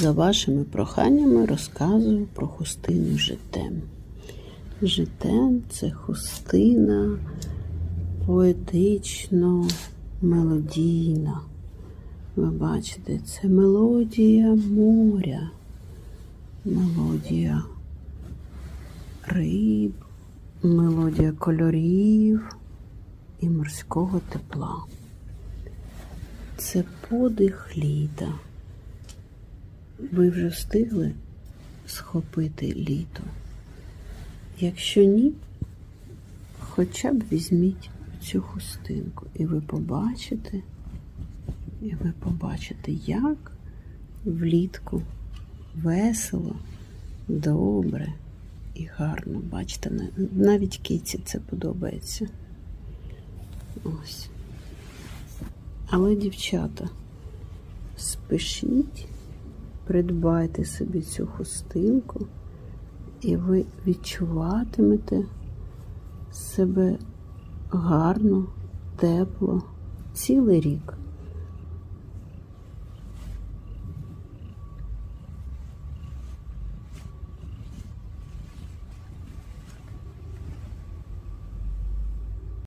За вашими проханнями розказую про хустину житем. Житем це хустина поетично мелодійна. Ви бачите, це мелодія моря, мелодія риб, мелодія кольорів і морського тепла. Це подих літа. Ви вже встигли схопити літо? Якщо ні, хоча б візьміть цю хустинку, і ви побачите, і ви побачите, як влітку весело, добре і гарно. Бачите, навіть киці це подобається. Ось. Але, дівчата, спишіть придбайте собі цю хустинку, і ви відчуватимете себе гарно, тепло цілий рік.